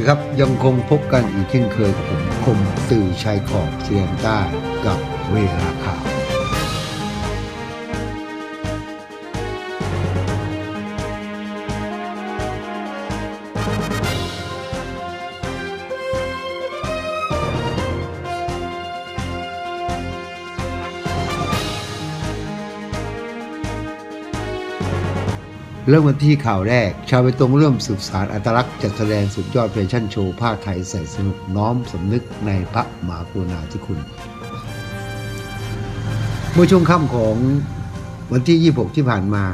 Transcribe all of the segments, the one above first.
นะครับยังคงพบกันอีกเช่นเคยกับผมคมสื่อชายขอบเซียนใต้กับเวลาข่าว เริ่มกันที่ข่าวแรก ชาวไปตรงเริ่มสืบสารอัตลักษณ์จัดแสดงสุดยอดแฟชั่นโชว์ผ้าไทยใส่สนุกน้อมสำนึกในพระมหากรุณาธิคุณ เมื่อช่วงค่ำของวันที่ 26 ที่ผ่านมา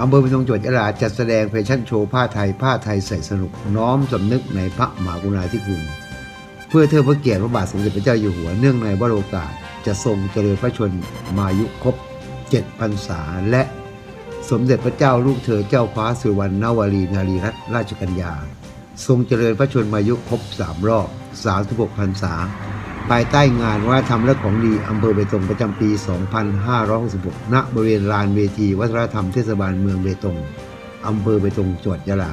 อำเภอเป็นตรงจังหวัดยะลาจัดแสดงแฟชั่นโชว์ผ้าไทย ผ้าไทยใส่สนุกน้อมสำนึกในพระมหากรุณาธิคุณ เพื่อเทิดพระเกียรติพระบาทสมเด็จพระเจ้าอยู่หัวเนื่องในวโรกาสจะทรงเจริญพระชนมายุครบ7พรรษาและ สมเด็จพระเจ้าลูกเธอเจ้าฟ้าสุวรรณนวรีนารีรัตนราชกัญญา ทรงเจริญพระชนมายุครบสามรอบ 36พรรษา ภายใต้งานวัฒนธรรมและของดีอำเภอเบตงประจำปี 2566ณบริเวณลานเวทีวัฒนธรรมเทศบาลเมืองเบตงอำเภอเบตงจังหวัดยะลา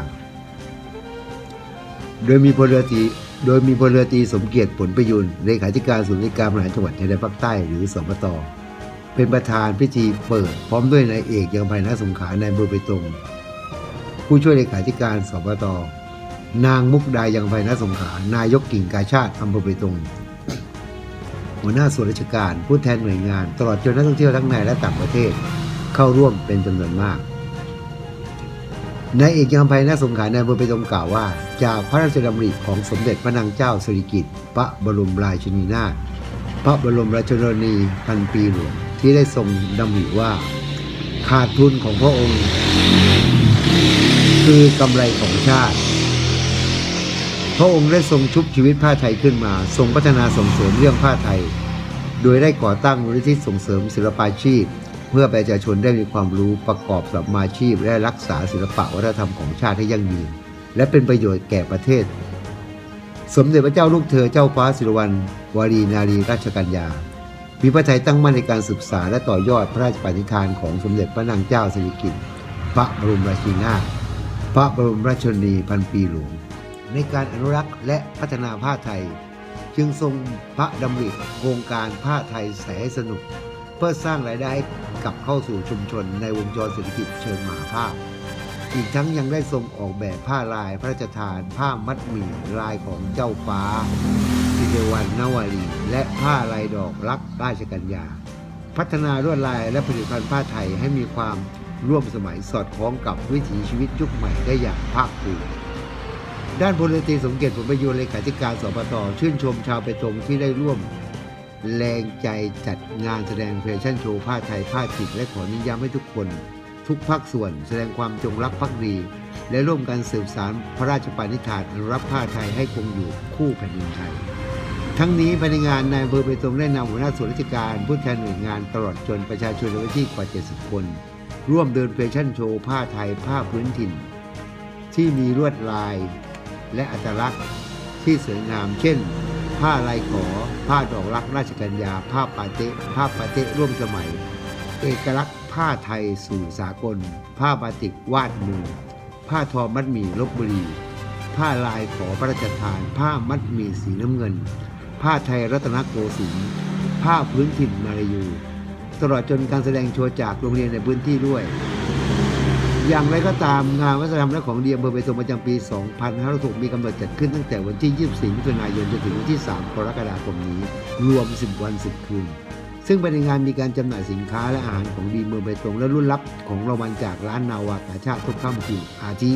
โดยมีพลเรือตีโดยมีพลเรือตีสมเกียรติผลประยุนเลขาธิการศูนย์ราชการบริหารจังหวัดชายแดนภาคใต้หรือสมต เป็นประธานพิธีเปิด พร้อมด้วยนายเอกยังภัยนาสงขานายบอร์ไปตรง ผู้ช่วยเลขาธิการสปตนางมุกดายังภัยนาสงขานายกกิ่งกาชาติอำเภอไปตรง หัวหน้าส่วนราชการผู้แทนหน่วยงาน ตลอดจนนักท่องเที่ยวทั้งในและต่างประเทศเข้าร่วมเป็นจำนวนมากนายเอกยังภัยนาสงขานายอำเภอไปตรงกล่าวว่า จากพระราชดำริของสมเด็จพระนางเจ้าสิริกิติ์พระบรมราชินีนาถพระบรมราชชนนีพันปีหลวง ที่ได้ทรงดำริว่า ขาดทุนของพระองค์ คือกำไรของชาติ พระองค์ได้ทรงชุบชีวิตผ้าไทยขึ้นมา ทรงพัฒนาส่งเสริมเรื่องผ้าไทย โดยได้ก่อตั้งมูลนิธิส่งเสริมศิลปาชีพ เพื่อประชาชนได้มีความรู้ประกอบสัมมาชีพ และรักษาศิลปะวัฒนธรรมของชาติให้ยั่งยืน และเป็นประโยชน์แก่ประเทศ สมเด็จพระเจ้าลูกเธอเจ้าฟ้าสิริวัณวรีนารีราชกัญญา มีพระทัยตั้งมั่นในการศึกษาและต่อยอดพระราชปณิธานของสมเด็จพระนางเจ้าสิริกิติ์พระบรมราชินีนาถพระบรมราชชนนีพันปีหลวง ในการอนุรักษ์และพัฒนาผ้าไทย จึงทรงพระดำริโครงการผ้าไทยแสนสนุก เพื่อสร้างรายได้กลับเข้าสู่ชุมชนในวงจรเศรษฐกิจเชิงมหาภาคอีกทั้งยังได้ทรงออกแบบผ้าลายพระราชทาน ผ้ามัดหมี่ลายของเจ้าฟ้า สิริวัณนวารีและผ้าลายดอกรักราชกัญญา พัฒนาลวดลายและผลิตภัณฑ์ผ้าไทยให้มีความร่วมสมัยสอดคล้องกับวิถีชีวิตยุคใหม่ได้อย่างภาคภูมิด้านพลเรือตรีสมเกียรติผลประโยชน์เลขาธิการสปตชื่นชมชาวเปตงที่ได้ร่วม แรงใจจัดงานแสดงแฟชั่นโชว์ผ้าไทยผ้าถิ่นและขอนิย้ำให้ทุกคน ทุกภาคส่วนแสดงความจงรักภักดี และร่วมกันสืบสารพระราชปณิธานรักษ์ผ้าไทยให้คงอยู่คู่แผ่นดินไทย ทั้งนี้ภายในงานนายอำเภอเบตงได้นำหัวหน้าส่วนราชการผู้แทนหน่วยงานตลอดจนประชาชนในพื้นที่กว่า 70 คน ร่วมเดินแฟชั่นโชว์ผ้าไทยผ้าพื้นถิ่น ที่มีลวดลาย และอัตลักษณ์ที่สวยงาม เช่น ผ้าลายขอ ผ้าดอกรักราชกัญญา ผ้าปาเตะผ้าปาเตะร่วมสมัย เอกลักษณ์ผ้าไทยสู่สากล ผ้าบาติกวาดมือ ผ้าทอมัดหมี่ลบบุรี ผ้าลายขอพระราชทาน ผ้ามัดหมี่สีน้ำเงิน ผ้าไทยรัตนโกสินทร์ผ้าพื้นถิ่นมาลายู ตลอดจนการแสดงโชว์จากโรงเรียนในพื้นที่ด้วย อย่างไรก็ตามงานวัฒนธรรมและของดีอำเภอเบตงประจำปี 2566มีกำหนดจัดขึ้นตั้งแต่วันที่ 24มิถุนายนจนถึงวันที่ 3 กรกฎาคมนี้ รวม 10 วัน 10 คืนซึ่งภายในงานมีการจำหน่ายสินค้าและอาหารของดีเมืองเบตงและรุ่นลับของรางวัลจากร้านนาวากาชาติทุกค่ำคืนอาทิ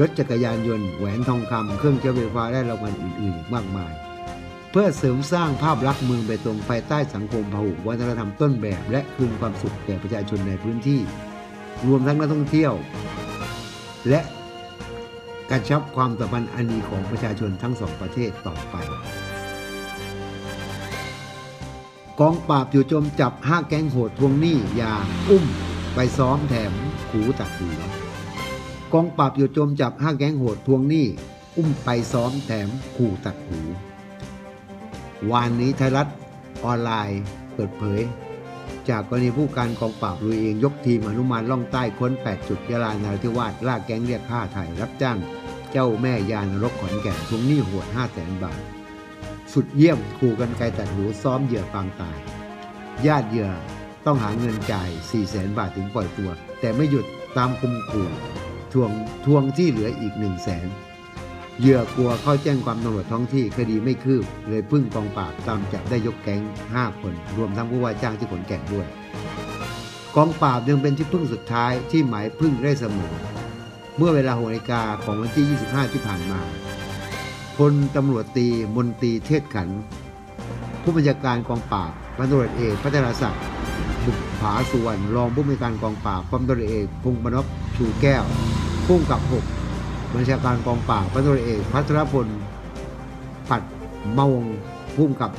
รถจักรยานยนต์แหวนทองคำเครื่องใช้ไฟฟ้าและรางวัลอื่นๆ มากมาย พื่อเสริมสร้างภาพลักษณ์เมืองเบตงภายใต้สังคมพหุวัฒนธรรมต้นแบบ และคืนความสุขแก่ประชาชนในพื้นที่ รวมทั้งนักท่องเที่ยว และกระชับความสัมพันธ์อันดีของประชาชนทั้งสองประเทศต่อไปกองปราบจู่โจมจับห้าแก๊งโหดทวงหนี้ยาอุ้ม ไปซ้อมแถมขูตัดหัวกองปราบจู่โจมจับห้าแก๊งโหดทวงหนี้ อุ้มไปซ้อมแถมขู่ตัดหู วานนี้ไทยรัฐออนไลน์เปิดเผย จากกรณีผู้การกองปราบลุยเองยกทีมอนุมานล่องใต้ค้น 8 จุดยาลานาราธิวาสล่าแก๊งเรียกค่าไทยรับจ้าง เจ้าแม่ยานรกขอนแก่นทวงหนี้โหดห้าแสนบาท สุดเยี่ยมขู่กันไกลตัดหูซ้อมเหยื่อปางตาย ญาติเหยื่อต้องหาเงินจ่าย4 0 0แสนบาทถึงปล่อยตัว แต่ไม่หยุดตามคุมขู่ทวงทวงที่เหลืออีก1 0 0 0 0แสน เหยื่อกลัวเข้าแจ้งความตำรวจท้องที่คดีไม่คืบ เลยพึ่งกองปราบตามจับได้ยกแก๊ง 5 คน รวมทั้งผู้ว่าจ้างที่ขนแก่นด้วย กองปราบยังเป็นที่พึ่งสุดท้ายที่หมายพึ่งได้เสมอ เมื่อเวลาหกนาฬิกาของวันที่ 25 ที่ผ่านมาพลตำรวจตีมนตรีเทศขัน ผู้บัญชาการกองปราบพันตำรวจเอกพัฒนาศักดิ์บุกผาสุวรรณรองผู้บัญชาการกองปราบพันตำรวจเอกพงศ์บรรพชูแก้วพุ่งกับ6 บัญชาการกองปราบพันตำรวจเอกพัทรพลปัดเมาวงพุ่มกับ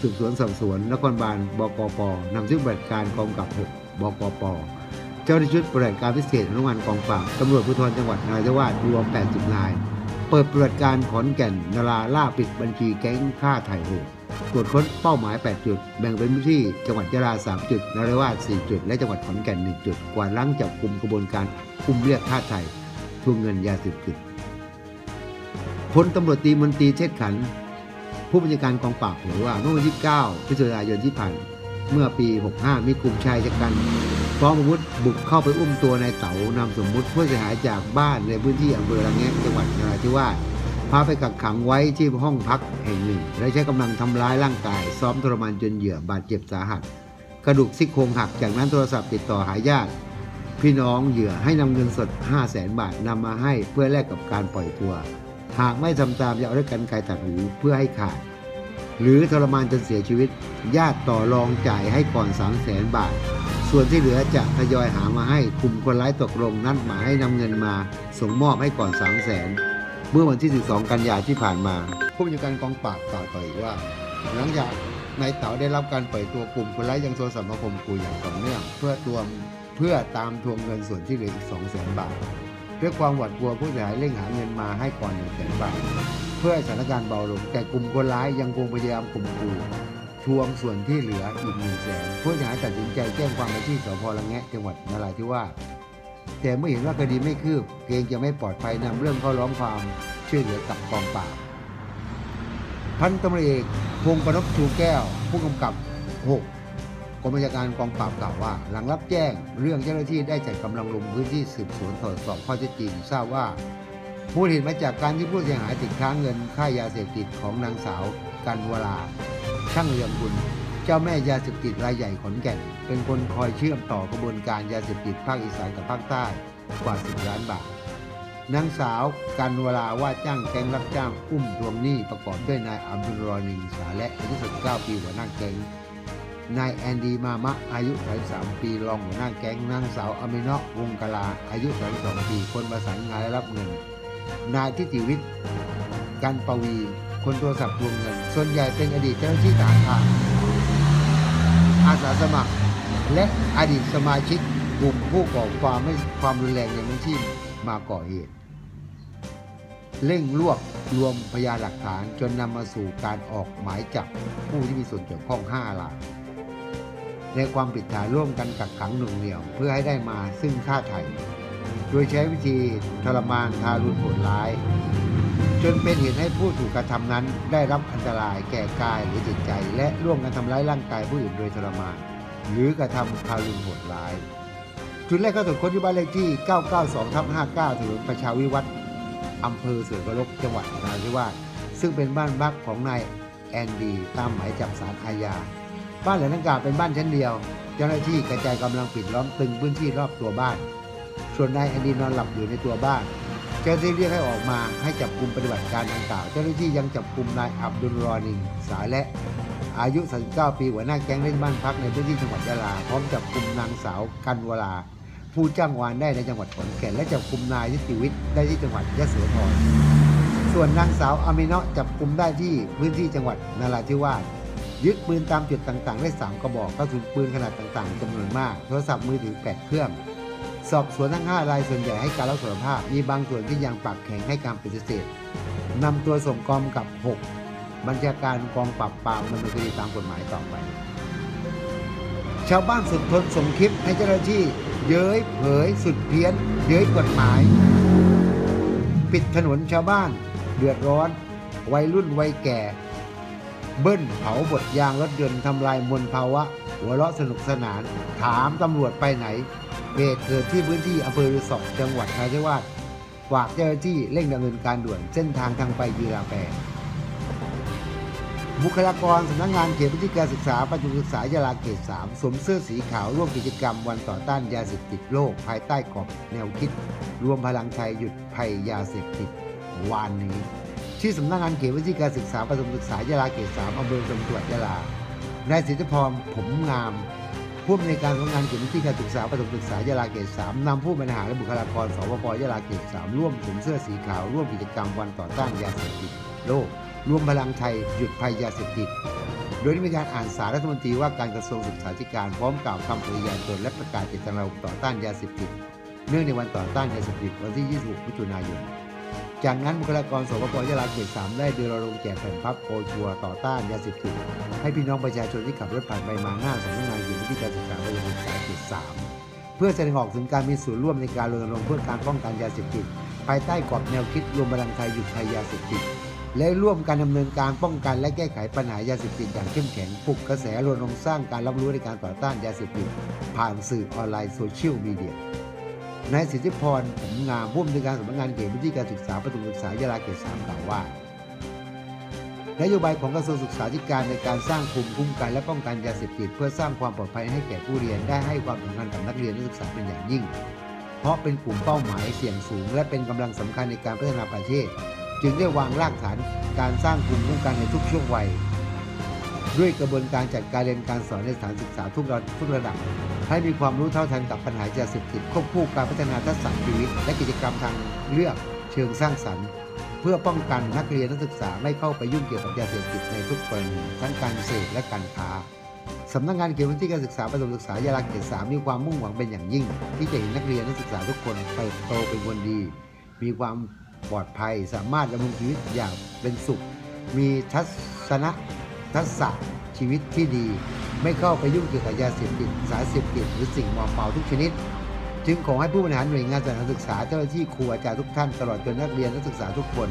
สืบสวนสอบสวนนครบาลบกปนำซึ่งปฏิบัติการกองกับ 6 บกปเจ้าหน้าที่ชุดปฏิบัติการพิเศษอนุมันกองปราบตำรวจภูธรจังหวัดนราธิวาสรวม 80 นาย เปิดปฏิบัติการขอนแก่นนาราล่าปิดบัญชีแก๊งฆ่าไถ่โหดตรวจค้นเป้าหมาย 8 จุด แบ่งเป็นพื้นที่จังหวัดยะลา 3 จุดนราธิวาส4จุด และจังหวัดขอนแก่น 1 จุด กวาดล้างจับกลุ่มกระบวนการคุมเรียกฆ่าไถ่ ทวงเงินยาเสพติดพลตำรวจตีมนตรีเชษขัน ผู้บัญชาการกองปราบเผยว่าเมื่อวันที่ 9 พฤศจิกายนที่ผ่านเมื่อปี 65 มีกลุ่มชายชะกันพร้อมอาวุธบุกเข้าไปอุ้มตัวนายเต๋านามสมมุติผู้เสียหายจากบ้านในพื้นที่อำเภอระแงะจังหวัดนราธิวาสพาไปกักขังไว้ที่ห้องพักแห่งหนึ่ง และใช้กำลังทำร้ายร่างกาย ซ้อมทรมานจนเหยื่อบาดเจ็บสาหัส กระดูกซี่โครงหักจากนั้นโทรศัพท์ติดต่อหาญาติ พี่น้องเหยื่อให้นำเงินสด 5 0 0แสนบาทนำมาให้เพื่อแลกกับการปล่อยตัว หากไม่ทำตามจะเอาด้วยกันไกตัดหูเพื่อให้ขาด หรือทรมานจนเสียชีวิต ญาติต่อรองจ่ายให้ก่อน 3 0 0แสนบาท ส่วนที่เหลือจะทยอยหามาให้กลุ่มคนร้ายตกลงนัดหมายให้นำเงินมาส่งมอบให้ก่อน 3 0 0แสนเมื่อวันที่ 12 กันยายนที่ผ่านมาผู้บัญชาการกองปราบกล่าวต่ออีกว่า หลังจากนายเต๋าได้รับการปล่อยตัวกลุ่มคนร้ายยังโทรศัพท์มาข่มขู่อย่างต่อเนื่องเพื่อตว เพื่อตามทวงเงินส่วนที่เหลืออีก 2 0 0แสนบาท ด้วยความหวาดกลัวผู้เสียหายเร่งหาเงินมาให้ก่อน1 0 0 0 0แสนบาท เพื่อสถานการณ์เบาลง แต่กลุ่มคนร้ายยังคงพยายามข่มขู่ทวงส่วนที่เหลืออีกหนึ่งแสนผู้เสียหายตัดสินใจแจ้งความไปที่สพละแงะจังหวัดนราธิวาสแต่เมื่อเห็นว่าคดีไม่คืบเกรงจะไม่ปลอดภัยนำเรื่องเข้าร้องความช่วยเหลือกับกองปราบพันตำรวจเอกพงศ์ประนพชูแก้ว ผู้กำกับ 6 กรมบัญชาการกองปราบกล่าวว่า หลังรับแจ้งเรื่องเจ้าหน้าที่ได้จัดกำลังลงพื้นที่สืบสวนตรวจสอบข้อเท็จจริงทราบว่ามูลเหตุมาจากการที่ผู้เสียหายติดค้างเงินค่ายาเสพติดของนางสาวกันวราช่างเรียมบุญ เจ้าแม่ยาเสพติดรายใหญ่ขอนแก่น เป็นคนคอยเชื่อมต่อกระบวนการยาเสพติดภาคอีสานกับภาคใต้กว่า 10 ล้านบาทนางสาวกันวราว่าจ้างแก๊งรับจ้างอุ้มทวงหนี้ประกอบด้วยนายอับดุลรอนิงสาและอายุ19ปีหัวหน้าแก๊ง นายแอนดีมามะอายุ 33 ปีรองหัวหน้าแก๊งนางสาวอเมเนาะวงกลาอายุ 32 ปีคนประสานงานและรับเงิน นายทิติวิทย์กันปวี คนโทรศัพท์ทวงเงิน ส่วนใหญ่เป็นอดีตเจ้าหน้าที่ทหารอาสาสมัคร และอดีตสมาชิกกลุ่มผู้ก่อความไม่ความรุนแรงในพื้นที่มาก่อเหตุเร่งรวบรวมพยานหลักฐานจนนำมาสู่การออกหมายจับผู้ที่มีส่วนเกี่ยวข้อง5ราย ในความผิดฐานร่วมกันกักขังหน่วงเหนี่ยวเพื่อให้ได้มาซึ่งค่าไถ่โดยใช้วิธีทรมานทารุณโหดร้าย จนเป็นเหตุให้ผู้ถูกกระทำนั้นได้รับอันตรายแก่กายหรือจิตใจ และร่วมกันทำร้ายร่างกายผู้อื่นโดยทรมาน หรือกระทำทารุณโหดร้าย จุดแรกก็ตรวจค้นที่บ้านเลขที่ 992ทับ59ถนนประชาวิวัฒน์อำเภอเสือกรกจังหวัดนราธิวาสซึ่งเป็นบ้านพักของนายแอนดีตามหมายจับสารอาญา บ้านหลังดังกล่าวเป็นบ้านชั้นเดียว เจ้าหน้าที่กระจายกำลังปิดล้อมตึงพื้นที่รอบตัวบ้าน ส่วนนายอดีนอนหลับอยู่ในตัวบ้าน เจ้าหน้าที่เรียกให้ออกมาให้จับกลุ่มปฏิบัติการดังกล่าว เจ้าหน้าที่ยังจับกลุ่มนายอับดุลรอนิงสาและอายุ 39 ปีหัวหน้าแก๊งเล่นบ้านพักในพื้นที่จังหวัดยะลา พร้อมจับกลุ่มนางสาวกันวราผู้จ้างวานได้ในจังหวัดขอนแก่นและจับกลุ่มนายทิติวิทย์ได้ที่จังหวัดยะโสธรส่วนนางสาวอามิเนาะจับกลุ่มได้ที่พื้นที่จังหวัดนราธิวาส ยึดปืนตามจุดต่างๆ ได้ 3 กระบอกกระสุนปืนขนาดต่างๆจำนวนมาก โทรศัพท์มือถือ8เครื่อง สอบสวนทั้ง 5 รายส่วนใหญ่ให้การรับสารภาพ มีบางส่วนที่ยังปากแข็งให้การปฏิเสธนำตัวส่งกองกับ 6 บัญชาการกองปราบปรามดำเนินคดีตามกฎหมายต่อไป ชาวบ้านสุดทนส่งคลิปให้เจ้าหน้าที่ เย้ยเผย สุดเพี้ยน เย้ยกฎหมาย ปิดถนนชาวบ้าน เดือดร้อน วัยรุ่นวัยแก่ เบิ้ลเผาบดยางรถยนต์ทำลายมวลภาวะ หัวเราะสนุกสนาน ถามตำรวจไปไหนเหตุเกิดที่พื้นที่อำเภอฤาษีจังหวัดนราธิวาสฝากเจ้าหน้าที่เร่งดำเนินการด่วนเส้นทางทางไปยีราแปรบุคลากรสำนักงานเขตพื้นที่การศึกษาประถมศึกษายาลาเขต 3 สวมเสื้อสีขาวร่วมกิจกรรมวันต่อต้านยาเสพติดโลกภายใต้กรอบแนวคิด รวมพลังไทยหยุดภัยยาเสพติดวานนี้ นี้ที่สำนักงานเขตพื้นที่การศึกษาประถมศึกษายาลาเขต3อำเภอสมจังหวัดยาลานายสิทธิพรผมงามผู้อำนวยการสำนักงานเขตพื้นที่การศึกษาประถมศึกษายาลาเขต3นำผู้บริหารและบุคลากรสวปยาลาเขต3ร่วมสวมเสื้อสีขาวร่วมกิจกรรมวันต่อต้านยาเสพติดโลกรวมพลังไทยหยุดภัยยาเสพติดโดยได้มีการอ่านสารรัฐมนตรีว่าการกระทรวงศึกษาธิการพร้อมกล่าวคำปฏิญาณตนและประกาศเจตนารมณ์ต่อต้านยาเสพติดเนื่องในวันต่อต้านยาเสพติดวันที่ 26มิถุนายน จากนั้นบุคลากรสวปยาลาเขต3ได้เดินรณรงค์แจกแผ่นพับโปรชัวต่อต้านยาเสพติดให้พี่น้องประชาชนที่ขับรถผ่านไปมาหน้าสำนักงานเขตพื้นที่การศึกษาประถมศึกษาเขต3เพื่อแสดงออกถึงการมีส่วนร่วมในการรณรงค์เพื่อการป้องกันยาเสพติดภายใต้กรอบแนวคิดรวมพลังไทยหยุดภัยยาเสพติดและร่วมการดำเนินการป้องกันและแก้ไขปัญหายาเสพติดอย่างเข้มแข็งปลุกกระแสรณรงค์สร้างการรับรู้ในการต่อต้านยาเสพติดผ่านสื่อออนไลน์โซเชียลมีเดีย นายสิทธิพรผมงามผู้อำนวยการสำนักงานเขตพื้นที่การศึกษาประถมศึกษายาลาเขตสามกล่าวว่านโยบายของกระทรวงศึกษาธิการในการสร้างภูมิคุ้มกันและป้องกันยาเสพติดเพื่อสร้างความปลอดภัยให้แก่ผู้เรียนได้ให้ความสำคัญกับนักเรียนนักศึกษาเป็นอย่างยิ่ง เพราะเป็นกลุ่มเป้าหมายเสี่ยงสูง และเป็นกำลังสำคัญในการพัฒนาประเทศ จึงได้วางรากฐานการสร้างภูมิคุ้มกันในทุกช่วงวัย ด้วยกระบวนการจัดการเรียนการสอนในสถานศึกษาทุกระดับให้มีความรู้เท่าทันกับปัญหายาเสพติดควบคู่การพัฒนาทักษะชีวิต และกิจกรรมทางเลือกเชิงสร้างสรรค์ เพื่อป้องกันนักเรียนนักศึกษาไม่เข้าไปยุ่งเกี่ยวกับยาเสพติดในทุกกรณีทั้งการเสพและการค้าสำนักงานเขตพื้นที่การศึกษาประถมศึกษายาลาเขตสามมีความมุ่งหวังเป็นอย่างยิ่ง ที่จะเห็นนักเรียนนักศึกษาทุกคนเติบโตเป็นคนดี มีความปลอดภัยสามารถดำเนินชีวิตอย่างเป็นสุข มีทัศนะทักษะ ชีวิตที่ดี ไม่เข้าไปยุ่งเกี่ยวกับยาเสพติดสารเสพติดหรือสิ่งมอมเมาทุกชนิด จึงขอให้ผู้บริหารหน่วยงานสถานศึกษาเจ้าหน้าที่ครูอาจารย์ทุกท่านตลอดจนนักเรียนนักศึกษาทุกคน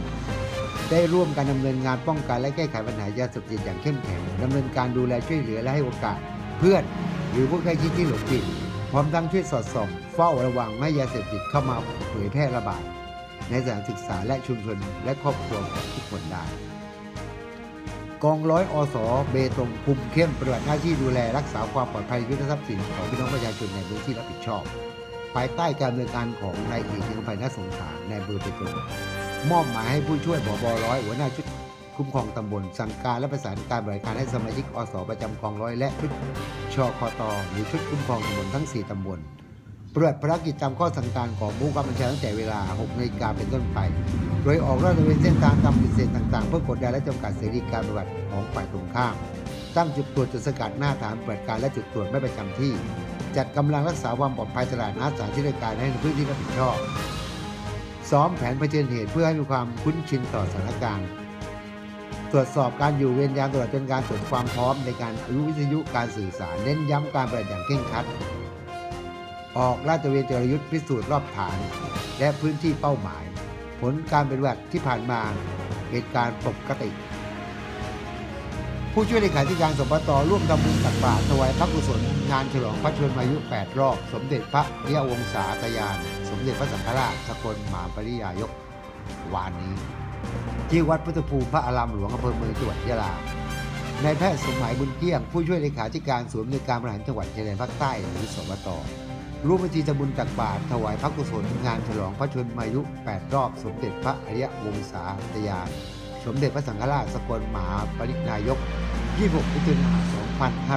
ได้ร่วมกันดำเนินงานป้องกันและแก้ไขปัญหายาเสพติดอย่างเข้มแข็งดำเนินการดูแลช่วยเหลือและให้โอกาสเพื่อน หรือผู้ใกล้ชิดที่หลงผิดพร้อมทั้งช่วยสอดส่อง เฝ้าระวังไม่ยาเสพติดเข้ามาเผยแพร่ระบาดในสถานศึกษาและชุมชนและครอบครัวของทุกคนได้ กองร้อยอสเบตงคุมเข้มปฏิบัติหน้าที่ดูแลรักษาความปลอดภัยยุทธทรัพย์สินของพี่น้องประชาชนในพื้นที่รับผิดชอบ ภายใต้การดำเนินการของนายเอกเชียงไผ่นสงขลาในเบอร์เบตงมอบหมายให้ผู้ช่วยบอบร้อยหัวหน้าชุดคุ้มครองตำบล สั่งการและประสานการบริการให้สมาชิกอสประจำกองร้อยและชุดชคตหรือชุดคุ้มครองตำบลทั้ง 4ตำบล ปฏิบัติภารกิจตามข้อสั่งการของผู้กำกับบัญชาตั้งแต่เวลา 6นาฬิกาเป็นต้นไป โดยออกลาดตระเวนเส้นทางตามจุดเส้นต่างๆ เพื่อกดดันและจำกัดเสรีการปฏิบัติของฝ่ายตรงข้าม ตั้งจุดตรวจจุดสกัดหน้าฐานปฏิบัติการและจุดตรวจไม่ประจำที่ จัดกำลังรักษาความปลอดภัยตลาดนัดสถานที่ราชการให้ในพื้นที่รับผิดชอบ ซ้อมแผนเผชิญเหตุเพื่อให้มีความคุ้นชินต่อสถานการณ์ ตรวจสอบการอยู่เวรยามตลอดจนการตรวจความพร้อมในการรู้วิทยุการสื่อสาร เน้นย้ำการปฏิบัติอย่างเคร่งครัด ออกลาดตระเวนจรยุทธ์พิสูจน์รอบฐาน และพื้นที่เป้าหมาย ผลการปฏิบัติที่ผ่านมาเหตุการณ์ปกติ ผู้ช่วยเลขาธิการสปตร่วมทำบุญตักบาตรถวายพระกุศลงานฉลองพระชนมายุ 8 รอบ สมเด็จพระเรียวงศาตยาน สมเด็จพระสังฆราชสกลมหาปริยายกวานนี้ ที่วัดพุทธภูมิพระอารามหลวงอำเภอเมืองจังหวัดยะลานายแพทย์สมหมายบุญเกี้ยง ผู้ช่วยเลขาธิการศูนย์ในการบริหารจังหวัดชายแดนภาคใต้หรือสวต ร่วมพิธีทำบุญตักบาตรถวายพระกุศลงานฉลองพระชนมายุ 8 รอบ สมเด็จพระอริยวงศาตยานสมเด็จพระสังฆราชสกลมหาปรินายก 26มิถุนายน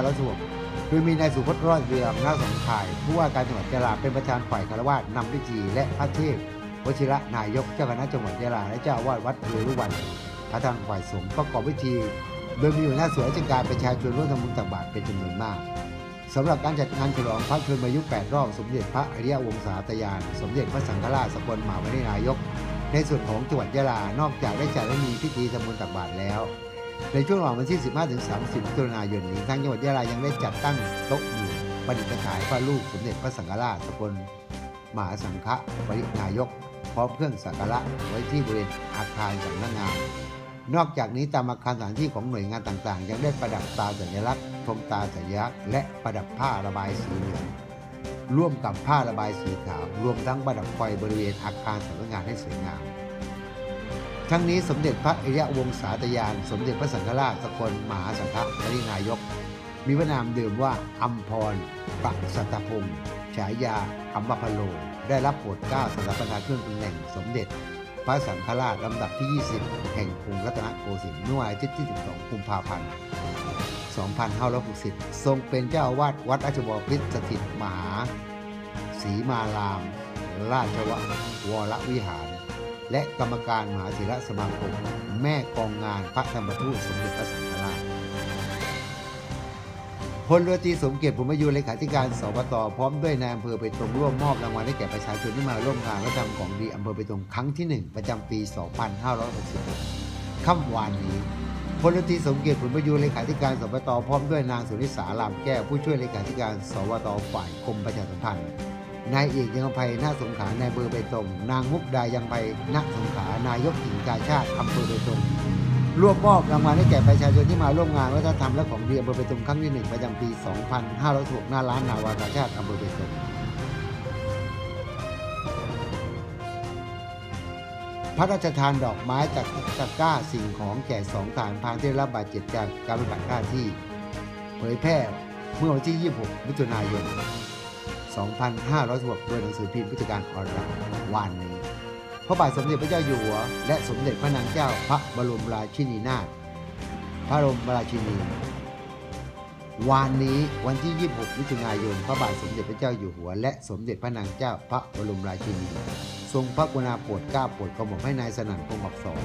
2516โดยมีนายสุพจน์รอดเรืองหน้าสงขาย ผู้ว่าการจังหวัดยะลาเป็นประธานฝ่ายคารวะนำพิธี และพระเทพวชิระนายกเจ้าคณะจังหวัดยะลาและเจ้าวาสวัดเวรุวันประธานฝ่ายสงฆ์ประกอบพิธี โดยมีหัวหน้าส่วนราชการประชาชนร่วมทำบุญตักบาตรเป็นจำนวนมาก สำหรับการจัดงานฉลองพระชนมายุ 8 รอบ สมเด็จพระอริยวงศาตยาน สมเด็จพระสังฆราชสกลมหาวิทยายก ในส่วนของจังหวัดยะลา นอกจากได้จัดและมีพิธีทำบุญตักบาตรแล้ว ในช่วงระหว่างวันที่ 15ถึง30มิถุนายนนี้ทางจังหวัดยะลายังได้จัดตั้งโต๊ะหมู่ประดิษฐานพระลูกสมเด็จพระสังฆราชสกลมหาสังฆปรินายก พร้อมเครื่องสักการะไว้ที่บริเวณอาคารสำนักงาน นอกจากนี้ตามอาคารสถานที่ของหน่วยงานต่างๆ ยังได้ประดับตาสัญลักษณ์ธงตาสัญลักษณ์และประดับผ้าระบายสีเหลืองร่วมกับผ้าระบายสีขาวรวมทั้งประดับไฟบริเวณอาคารสำนักงานให้สวยงาม ทั้งนี้สมเด็จพระอริยวงศาตยาน สมเด็จพระสังฆราชสกลมหาสังฆปรินายก มีพระนามเดิมว่าอัมพรปักสัตพงศ์ฉายาอัมบพโล ได้รับโปรดเกล้าสถาปนาเครื่องตำแหน่งสมเด็จ พระสังฆราชลำดับที่ 20 แห่งกรุงรัตนโกสินทร์เมื่อวันอาทิตย์ที่ 12 กุมภาพันธ์ 2560 ทรงเป็นเจ้าอาวาสวัดราชบพิตรสถิตมหาศรีมาราม ราชววรวิหาร และกรรมการมหาเถรสมาคม แม่กองงานพระธรรมทูตสมเด็จพระสังฆราช พลเรือตรีสมเกียรติภูมิยูเลขาธิการสบตพร้อมด้วยนายอำเภอไปตรงร่วมมอบรางวัลให้แก่ประชาชนที่มาร่วมงานและทำของดีอำเภอไปตรงครั้งที่ 1 ประจำปี 2566ค่ำวานนี้พลเรือตรีสมเกียรติผลประยูรเลขาธิการสบตพร้อมด้วยนางสุนิสาลามแก้วผู้ช่วยเลขาธิการสบตฝ่ายกรมประชาสัมพันธ์นายเอกยังภัยนาสงขานายเบอร์ไปตรง นางมุกดายังภัยณสงขานายกหญิงกาชาติอำเภอไปตรง ร่วมมอบรางวัลให้แก่ประชาชนที่มาร่วมงานวัฒนธรรมและของดีอำเภอไปตรงครั้งที่หนึ่งประจำปี 2566หน้าร้านนาวากาชาติอำเภอไปตรงพระราชทานดอกไม้จากตะกร้าสิ่งของแก่สองฐานพานที่ได้รับบาดเจ็บจากการปฏิบัติหน้าที่ เผยแพร่เมื่อวันที่ 26 มิถุนายน 2516โดยหนังสือพิมพ์พุทธกาออนไลน์วานนี้ พระบาทสมเด็จพระเจ้าอยู่หัว และสมเด็จพระนางเจ้าพระบรมราชินีนาถพระบรมราชินีวานนี้วันที่ 26 มิถุนายน พระบาทสมเด็จพระเจ้าอยู่หัว และสมเด็จพระนางเจ้าพระบรมราชินี ทรงพระกรุณาโปรดเกล้าโปรดกระหม่อมให้นายสนั่นพงศ์อักษร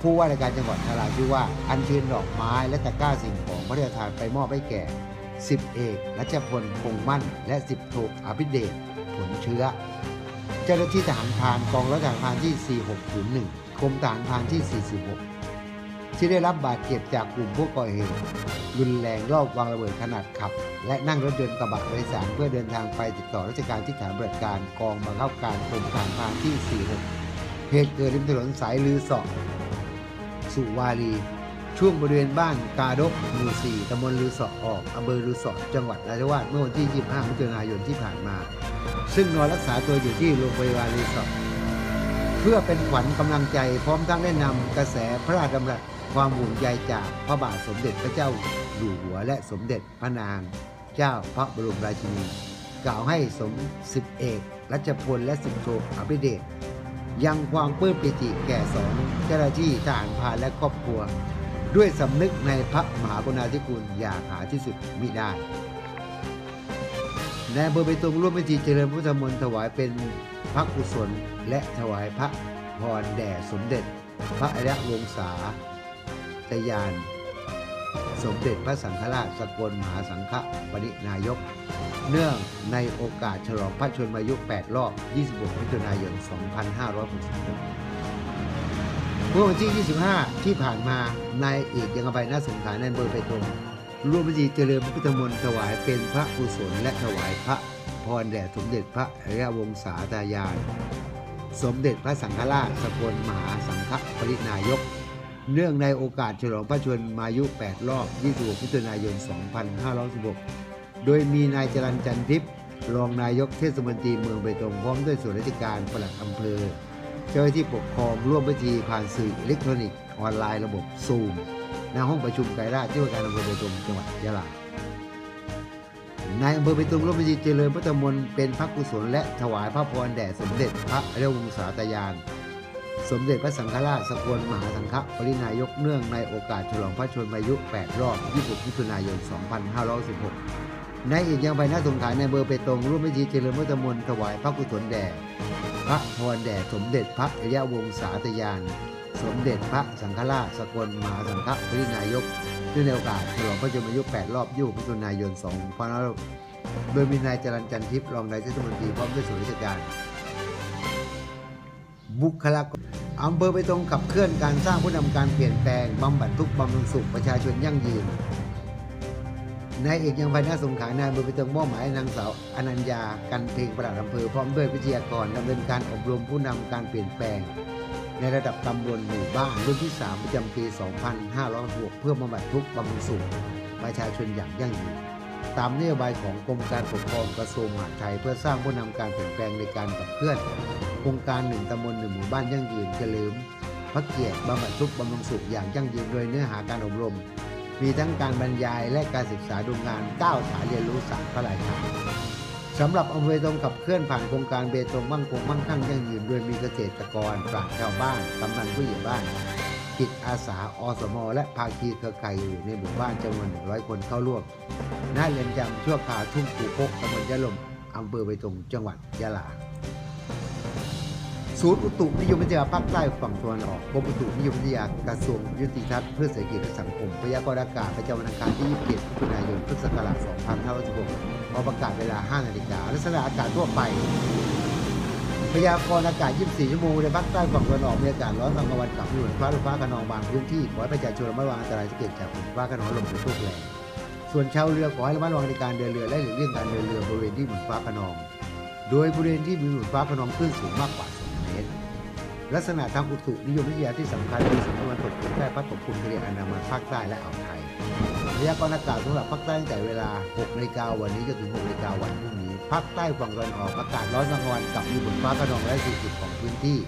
ผู้ว่าราชการจังหวัดนราธิวาสอัญเชิญดอกไม้และตะกร้าสิ่งของพระราชทานไปมอบให้แก่10เอกรัชพลคงมั่น และ10โทอภิเดชผลเชื้อ เจ้าหน้าที่ทหารพรานกองร้อยทหารพรานที่ 4601กรมทหารพรานที่ 46 ที่ได้รับบาดเจ็บจากกลุ่มผู้ก่อเหตุรุนแรงรอบวางระเบิดขนาดขับ และนั่งรถยนต์กระบะโดยสารเพื่อเดินทางไปติดต่อราชการที่ฐานบริการกองบังคับการกรมทหารพรานที่ 46 เหตุเกิดริมถนนสายลือสอสุวารีช่วงบริเวณบ้านกาดกหมู่4ตำบลลือสอออกอำเภอลือสอจังหวัดราธิวาสเมื่อวันที่ 25มิถุนายนที่ผ่านมา ซึ่งนอนรักษาตัวอยู่ที่โรงพยาบาลลือเสอเพื่อเป็นขวัญกำลังใจพร้อมทั้งได้นำกระแสพระราชดำรัสความห่วงใยจากพระบาทสมเด็จพระเจ้าอยู่หัวและสมเด็จพระนาง เจ้าพระบรมราชินี กล่าวให้สมสิบเอกรัชพลและสิบโทอภิเดชยังความปลื้มปิติแก่สองเจ้าหน้าที่ทหารพานและครอบครัว ด้วยสำนึกในพระมหากรุณาธิคุณอย่างหาที่สุดมิได้ ในอำเภอไปตรงร่วมพิธีเจริญพุทธมนต์ถวายเป็นพระกุศล และถวายพระพรแด่สมเด็จ พระอริยวงศาตยาน สมเด็จพระสังฆราชสกลมหาสังฆปรินายก เนื่องในโอกาสฉลองพระชนมายุ8รอบ 26 มิถุนายน 2566เมื่อวันที่ 25 ที่ผ่านมา นายเอกยังอภัยนาสงขาในอำเบอร์ไปตรง ร่วมพิธีเจริญพระพุทธมนต์ถวายเป็นพระกุศลและถวายพระพรแด่สมเด็จพระอริยวงศาตายานสมเด็จพระสังฆราชสกลมหาสังฆปรินายก เนื่องในโอกาสฉลองพระชนมายุ 8 รอบ 26มิถุนายน 2516 โดยมีนายจรัญจันทิพย์รองนายกเทศมนตรีเมืองเบตงพร้อมด้วยส่วนราชการปลัดอำเภอ เจ้าหน้าที่ปกครองร่วมพิธีผ่านสื่ออิเล็กทรอนิกส์ออนไลน์ระบบซูม ณห้องประชุมไกรราชที่ว่าการอำเภอเบตงจังหวัดยะลานายอำเภอเบตงร่วมพิธีเจริญพระธรรมนต์เป็นพระกุศลและถวายพระพรแด่สมเด็จพระอริยวงศาตยาน สมเด็จพระสังฆราชสกลมหาสังฆปรินายกเนื่องในโอกาสฉลองพระชนมายุ 8 รอบ 26มิถุนายน 2516ในอีกยังใบหน้าสงขลาในเบอร์เปตงร่วมพิธีเจริญพระธรรมนต์ถวายพระกุศลแด่พระพรแด่สมเด็จพระอริยวงศาตยาน สมเด็จพระสังฆราชสกลมหาสังฆปรินายกเนื่องในโอกาสฉลองพระชนมายุ 8 รอบ26มิถุนายน2516โดยมีนายจรัญจันทิพย์รองนายกเทศมนตรีพร้อมด้วยส่วนราชการ บุคลากรอำเภอไปตรงขับเคลื่อนการสร้างผู้นำการเปลี่ยนแปลงบำบัดทุกข์บำรุงสุขประชาชนยั่งยืนนายเอกยังภายในสงขานายมือไปเติมมอบหมายนางสาวอนัญญา กันเพลงประหลัดอำเภอพร้อมด้วยวิทยากรดำเนินการอบรมผู้นำการเปลี่ยนแปลง ในระดับตำบลหมู่บ้านรุ่นที่ 3 ประจำปี 2506 เพื่อบำบัดทุกข์บำรุงสุขประชาชนอย่างยั่งยืนตามนโยบายของกรมการปกครองกระทรวงมหาดไทย เพื่อสร้างผู้นำการเปลี่ยนแปลงในการขับเคลื่อนโครงการหนึ่งตำบลหนึ่งหมู่บ้านยั่งยืนเฉลิมพระเกียรติบำบัดทุกข์บำรุงสุขอย่างยั่งยืนโดยเนื้อหาการอบรม มีทั้งการบรรยายและการศึกษาดูงาน 9 ฐานเรียนรู้ศาสตร์พระราชา สำหรับอำเภอตรงขับเคลื่อนผ่านโครงการเบตงมั่งคงมั่งคั่งยั่งยืนโดยมีเกษตรกรปราชชาวบ้านกำนันผู้ใหญ่บ้านจิตอาสาอสมและภาคีเครือข่ายอยู่ในหมู่บ้านจำนวน 100 คนเข้าร่วมณเรือนจำชั่วคราวทุ่งปูพกตำบลยะลมอำเภอเบตงจังหวัดยะลาศูนย์อุตุนิยมวิทยาภาคใต้ฝั่งตะวันออกกรมอุตุนิยมวิทยากระทรวงยุติทัศน์เพื่อเศรษฐกิจและสังคมพยากรณ์อากาศประจำวันอังคารที่ 27มิถุนายนพุทธศักราช2516 พอประกาศเวลา 5 นาฬิกาลักษณะอากาศทั่วไป พยากรณ์อากาศ 24 ชั่วโมงในภาคใต้ฝั่งตะวันออกมีอากาศร้อนกลางวันกับมีฝนฟ้าหรือฟ้าขนองบางพื้นที่ขอให้ประชาชนระมัดระวังอันตรายที่เกิดจากฝนฟ้าขนองลมกระโชกแรงส่วนชาวเรือขอให้ระมัดระวังในการเดินเรือและหลีกเลี่ยงการเดินเรือบริเวณที่ฝนฟ้าขนอง โดยบริเวณที่มีฝนฟ้าขนองคลื่นสูงมากกว่า2เมตร ลักษณะทางอุตุนิยมวิทยาที่สำคัญคือสมตะวันตกเฉียงใต้พัดปกคลุมทะเลอันดามันภาคใต้และอ่าวไทย พยากรณ์อากาศสำหรับภาคใต้ตั้งแต่เวลา 6นาฬิกาวันนี้จนถึง6นาฬิกาวันพรุ่งนี้ ภาคใต้ฝั่งตะวันออกอากาศร้อนกลางวันกับมีฝนฟ้าขนองและ40ของพื้นที่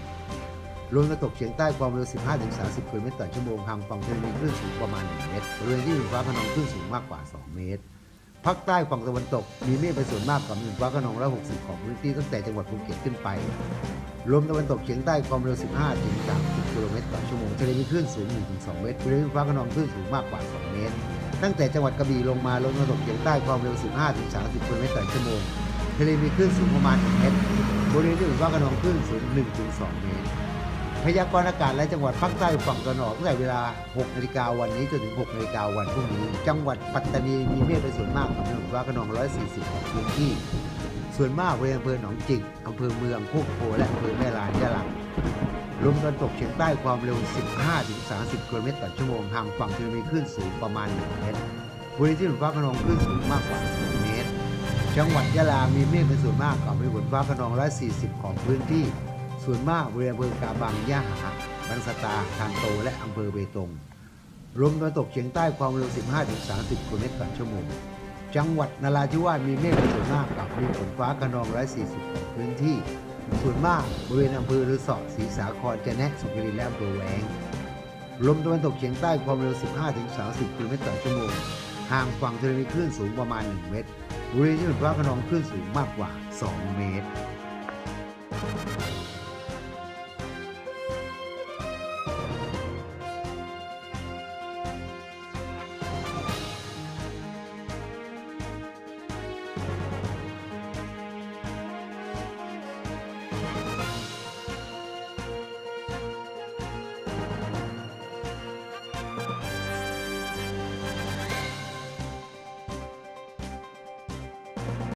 ลมตะวันตกเฉียงใต้ความเร็ว 15-30กิโลเมตรต่อชั่วโมงทางฝั่งทะเลมีคลื่นสูงประมาณ 1 เมตรบริเวณที่มีฝนฟ้าขนองคลื่นสูงมากกว่า 2 เมตร ภาคใต้ฝั่งตะวันตกมีเมฆเป็นส่วนมากกับมีฝนฟ้าขนองและ60ของพื้นที่ตั้งแต่จังหวัดภูเก็ตขึ้นไป ลมตะวันตกเฉียงใต้ความเร็ว 15ถึง30กิโลเมตรต่อชั่วโมงทะเลมีคลื่นสูง 1-2 เมตรบริเวณฟ้าขนองคลื่นสูงมากกว่า 2 เมตร ตั้งแต่จังหวัดกระบี่ลงมาลมตะวันตกเฉียงใต้ความเร็ว 15-30กิโลเมตรต่อชั่วโมงทะเลมีคลื่นสูงประมาณ1เมตรบริเวณที่มีฟ้าขนองคลื่นสูง 1-2 เมตร พยากรณ์อากาศและจังหวัดภาคใต้ฝั่งตะวันออกตั้งแต่เวลา 6 นาฬิกาวันนี้จนถึง 6 นาฬิกาวันพรุ่งนี้ จังหวัดปัตตานีมีเมฆเป็นส่วนมากกับมีฝนฟ้าขนอง 140 ของพื้นที่ ส่วนมากบริเวณอำเภอหนองจิกอำเภอเมืองโคกโพและอำเภอแม่ลานยะลา ลมตะวันตกเฉียงใต้ความเร็ว 15-30 กิโลเมตรต่อชั่วโมงห่างฝั่งทะเลมีคลื่นสูงประมาณ 1 เมตรบริเวณที่ฝนฟ้าขนองคลื่นสูงมากกว่า2เมตร จังหวัดยะลา มีเมฆเป็นส่วนมากกับมีฝนฟ้าขนอง140ของพื้นที่ ส่วนมากบริเวณอำเภอกาบังยะหาบันสตาทานโต และอำเภอเบตง ลมตะวันตกเฉียงใต้ความเร็ว 15-30 กิโลเมตรต่อชั่วโมง จังหวัดนราธิวาสมีเมฆเป็นส่วนมากกับมีฝนฟ้าขนอง140ของพื้นที่ ส่วนมากบริเวณอำเภอรือสอศรีสาครจะแนะสุขรินและอำเภอแหวงลมตะวันตกเฉียงใต้ความเร็ว 15-30กิโลเมตรต่อชั่วโมงห่างฝั่งทะเลมีคลื่นสูงประมาณ 1 เมตรบริเวณที่มีฟ้าขนองคลื่นสูงมากกว่า 2 เมตร